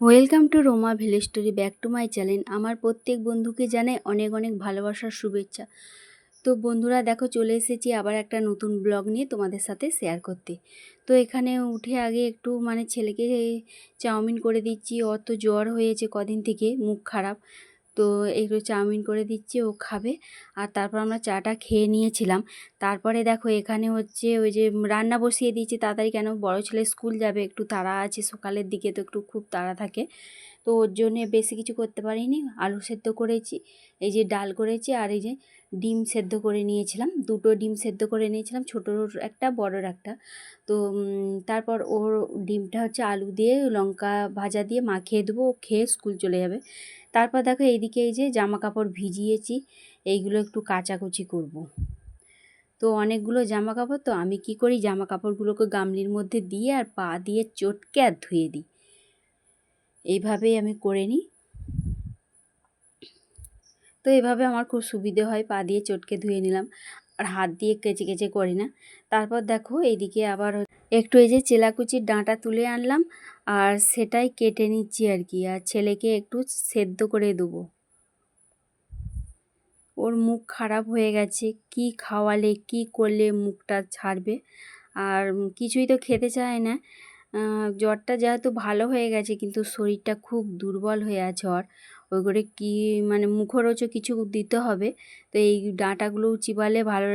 Welcome to Roma village story back to my channel আমার প্রত্যেক বন্ধুকে জানাই অনেক অনেক ভালোবাসার শুভেচ্ছা। তো বন্ধুরা, দেখো চলে এসেছি আবার একটা নতুন ব্লগ নিয়ে তোমাদের সাথে শেয়ার করতে। তো এখানে উঠে আগে একটু মানে ছেলেকে চাউমিন করে দিচ্ছি, অত জ্বর হয়েছে কদিন থেকে, মুখ খারাপ। তো একটু চাউমিন করে দিচ্ছি, ও খাবে। আর তারপর আমরা চাটা খেয়ে নিয়েছিলাম। তারপরে দেখো এখানে হচ্ছে ওই যে রান্না বসিয়ে দিয়েছি, তাড়াতাড়ি কেন? বড় ছেলে স্কুল যাবে, একটু তাড়া আছে সকালের দিকে, তো একটু খুব তাড়া থাকে। তো ওর জন্যে বেশি কিছু করতে পারিনি। আলু সেদ্ধ করেছি, এই যে ডাল করেছি আর এই যে ডিম সেদ্ধ করে নিয়েছিলাম। দুটো ডিম সেদ্ধ করে নিয়েছিলাম, ছোটোর একটা, বড়োর একটা। তো তারপর ওর ডিমটা হচ্ছে আলু দিয়ে, লঙ্কা ভাজা দিয়ে মাখিয়ে দেবো, ও খেয়ে স্কুল চলে যাবে। তারপর দেখো এইদিকে এই যে জামা কাপড় ভিজিয়েছি, এইগুলো একটু কাচাকুচি করব। তো অনেকগুলো জামা কাপড় তো আমি কি করি? জামা কাপড়গুলোকে গামলির মধ্যে দিয়ে আর পা দিয়ে চটকে আর ধুয়ে দিই। এইভাবেই আমি করে নিই। তো এভাবে আমার খুব সুবিধে হয়, পা দিয়ে চটকে ধুয়ে নিলাম আর হাত দিয়ে কেচে কেচে করি না। তারপর দেখো এইদিকে আবার একটু এই যে চেলাকুচির ডাঁটা তুলে আনলাম আর সেটাই কেটে নিচ্ছি আর কি। আর ছেলেকে একটু সেদ্ধ করে দেবো। ওর মুখ খারাপ হয়ে গেছে, কি খাওয়ালে, কি করলে মুখটা ছাড়বে? আর কিছুই তো খেতে চায় না। জ্বরটা যেহেতু ভালো হয়ে গেছে, কিন্তু শরীরটা খুব দুর্বল হয়ে আছে ওর। ওই করে কী মানে মুখরোচক কিছু দিতে হবে। তো এই ডাঁটাগুলো চিবালে ভালো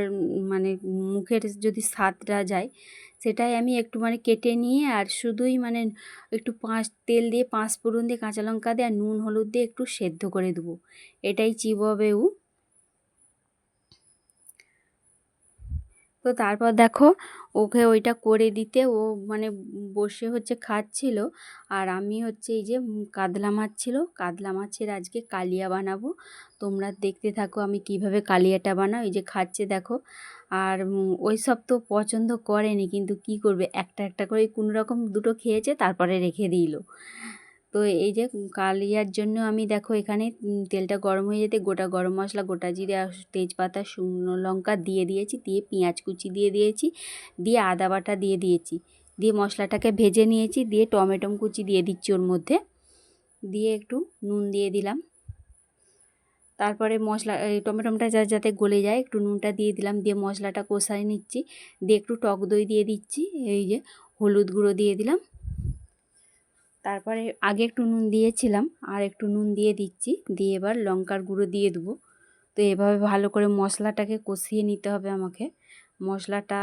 মানে মুখের যদি স্বাদটা যায়, সেটাই আমি একটু মানে কেটে নিয়ে আর শুধুই মানে একটু পাঁচ, তেল দিয়ে পাঁচ ফোড়ন দিয়ে কাঁচা লঙ্কা দিয়ে আর নুন, হলুদ দিয়ে একটু সেদ্ধ করে দেবো। এটাই চিবাবে ও। তো তারপর দেখো ওকে ওইটা করে দিতে ও মানে বসে হচ্ছে খাচ্ছিল। আর আমি হচ্ছে এই যে কাতলা মাছ ছিল, কাতলা মাছের আজকে কালিয়া বানাবো। তোমরা দেখতে থাকো আমি কীভাবে কালিয়াটা বানাও এই যে খাচ্ছে দেখো। আর ওই সব তো পছন্দ করেনি, কিন্তু কি করবে? একটা একটা করে কোনো রকম দুটো খেয়েছে, তারপরে রেখে দিল। তো এই যে কালিয়ার জন্য আমি দেখো এখানে তেলটা গরম হয়ে যেতে গোটা গরম মশলা, গোটা জিরে তেজপাতা, শুকনো লঙ্কা দিয়ে দিয়েছি, দিয়ে পেঁয়াজ কুচি দিয়ে দিয়েছি, দিয়ে আদা বাটা দিয়ে দিয়েছি। দিয়ে মশলাটাকে ভেজে নিয়েছি, দিয়ে টমেটো কুচি দিয়ে দিচ্ছি ওর মধ্যে। দিয়ে একটু নুন দিয়ে দিলাম। তারপরে মশলা টমেটোটা যা যাতে গলে যায়, একটু নুনটা দিয়ে দিলাম, দিয়ে মশলাটা কষাই নিচ্ছি। দিয়ে একটু টক দই দিয়ে দিচ্ছি, এই যে হলুদ গুঁড়ো দিয়ে দিলাম। তারপরে আগে একটু নুন দিয়েছিলাম, আর একটু নুন দিয়ে দিচ্ছি, দিয়ে এবার লঙ্কার গুঁড়ো দিয়ে দেবো। তো এভাবে ভালো করে মশলাটাকে কষিয়ে নিতে হবে আমাকে। মশলাটা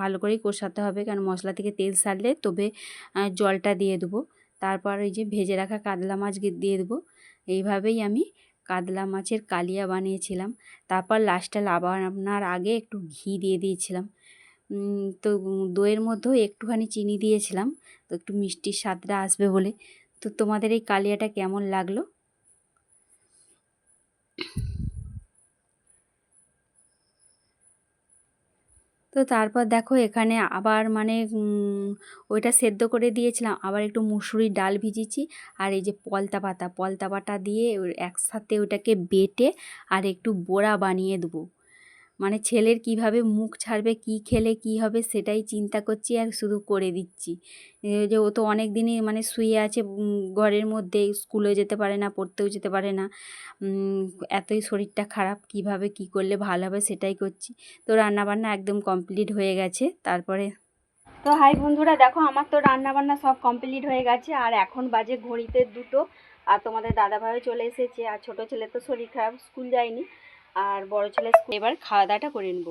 ভালো করেই কষাতে হবে, কারণ মশলা থেকে তেল সারলে তবে জলটা দিয়ে দেবো। তারপর ওই যে ভেজে রাখা কাতলা মাছ দিয়ে দেবো। এইভাবেই আমি কাতলা মাছের কালিয়া বানিয়েছিলাম। তারপর লাস্টে লাবানার আগে একটু ঘি দিয়ে দিয়েছিলাম। তো দইয়ের মধ্যেও একটুখানি চিনি দিয়েছিলাম। তো একটু মিষ্টির স্বাদটা আসবে বলে। তো তোমাদের এই কালিয়াটা কেমন লাগল? তো তারপর দেখো এখানে আবার মানে ওইটা সেদ্ধ করে দিয়েছিলাম। আবার একটু মুসুরির ডাল ভিজিয়েছি। আর এই যে পলতা পাতা পলতা পাতা দিয়ে একসাথে ওটাকে বেটে আর একটু বোড়া বানিয়ে দেবো। মানে ছেলের কীভাবে মুখ ছাড়বে, কি খেলে কি হবে সেটাই চিন্তা করছি আর শুধু করে দিচ্ছি। যে ও তো অনেক দিনই মানে শুয়ে আছে ঘরের মধ্যে, স্কুলে যেতে পারে না, পড়তেও যেতে পারে না। এতই শরীরটা খারাপ, কীভাবে কি করলে ভালো হবে সেটাই করছি। তো রান্নাবান্না একদম কমপ্লিট হয়ে গেছে, তারপরে তো হাই বন্ধুরা, দেখো আমার তো রান্নাবান্না সব কমপ্লিট হয়ে গেছে, আর এখন বাজে ঘড়িতে দুটো, আর তোমাদের দাদাভাইও চলে এসেছে, আর ছোটো ছেলে তো শরীর খারাপ, স্কুল যায়নি। আর বড় ছেলে এবার খাওয়া দাওয়াটা করে নেব।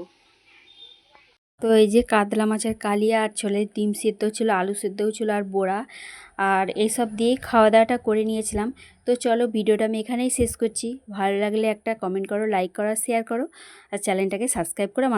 তো এই যে কাতলা মাছের কালিয়া আর ছোলের ডিম সেদ্ধ ছিল, আলু সেদ্ধও ছিল আর বোড়া, আর এইসব দিয়ে খাওয়া দাওয়াটা করে নিয়েছিলাম। তো চলো ভিডিওটা আমি এখানেই শেষ করছি। ভালো লাগলে একটা কমেন্ট করো লাইক করো শেয়ার করো, আর চ্যানেলটাকে সাবস্ক্রাইব করে আমার